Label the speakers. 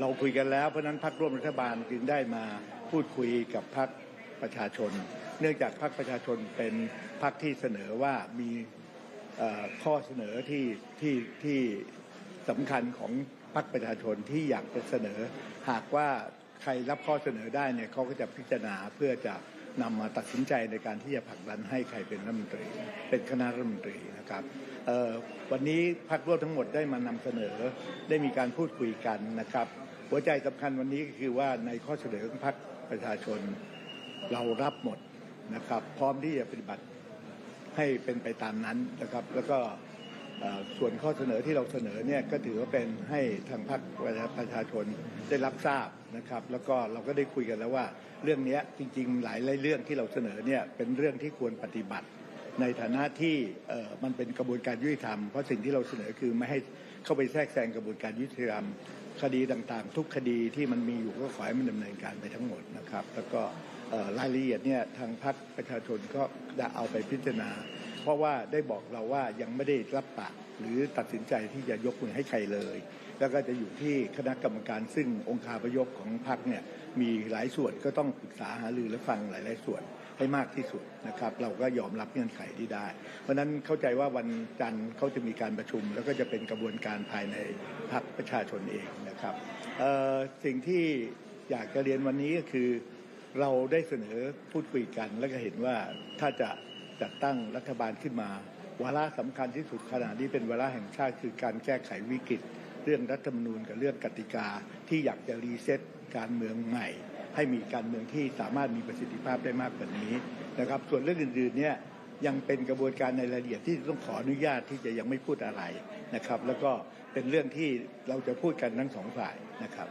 Speaker 1: เราคุยกันแล้วเพราะนั้นพรรคร่วมรัฐบาลจึงได้มาพูดคุยกับพรรคประชาชน เนื่องจากพรรคประชาชนเป็นพรรคที่เสนอว่ามีข้อเสนอที่ที่ที่สำคัญของพรรคประชาชนที่อยากจะเสนอ หากว่าใครรับข้อเสนอได้เนี่ยเขาก็จะพิจารณาเพื่อจะ นำมาตัดสินใจในการที่จะผลักดันให้ใครเป็นรัฐมนตรี เป็นคณะรัฐมนตรีนะครับวันนี้พรรคร่วมทั้งหมดได้มานำเสนอได้มีการพูดคุยกันนะครับ หัวใจสำคัญวันนี้ก็คือว่าในข้อเสนอของพรรคประชาชนเรารับหมดนะครับ พร้อมที่จะปฏิบัติให้เป็นไปตามนั้นนะครับ แล้วก็ ส่วนข้อเสนอที่เราเสนอเนี่ยก็ถือว่าเป็นให้ทางพรรคประชาชนได้รับทราบนะครับ แล้วก็เราก็ได้คุยกันแล้วว่า เรื่องนี้จริง ๆ หลายเรื่องที่เราเสนอเนี่ยเป็นเรื่องที่ควรปฏิบัติ ในฐานะที่มันเป็นกระบวนการยุติธรรมเพราะสิ่งที่เราเสนอคือไม่ให้เข้าไปแทรกแซงกระบวนการยุติธรรมคดีต่างๆ ทุกคดีที่มันมีอยู่ก็ขอให้มันดำเนินการไปทั้งหมดนะครับ แล้วก็รายละเอียดเนี่ยทางพรรคประชาชนก็จะเอาไปพิจารณา เพราะว่าได้บอกเราว่ายังไม่ได้รับปากหรือตัดสินใจที่จะยกมือให้ใครเลย แล้วก็จะอยู่ที่คณะกรรมการซึ่งองค์คาพยพของพรรคเนี่ยมีหลายส่วนก็ต้องปรึกษาหารือและฟังหลาย ๆ ส่วนให้มากที่สุดนะครับ เราก็ยอมรับเงื่อนไขที่ได้ เพราะนั้นเข้าใจว่าวันจันทร์เขาจะมีการประชุม แล้วก็จะเป็นกระบวนการภายในพรรคประชาชนเองนะครับสิ่งที่อยากจะเรียนวันนี้ก็คือ เราได้เสนอพูดคุยกัน แล้วก็เห็นว่าถ้าจะ จัดตั้งรัฐบาลขึ้นมา วาระสำคัญที่สุดขณะนี้เป็นวาระแห่งชาติคือการแก้ไขวิกฤต เรื่องรัฐธรรมนูญกับเรื่องกติกาที่อยากจะรีเซ็ตการเมืองใหม่ ให้มีการเมืองที่สามารถมีประสิทธิภาพได้มากกว่านี้นะครับ ส่วนเรื่องอื่นๆเนี่ยยังเป็นกระบวนการในรายละเอียดที่ต้องขออนุญาตที่จะยังไม่พูดอะไรนะครับ แล้วก็เป็นเรื่องที่เราจะพูดกันทั้งสองฝ่ายนะครับ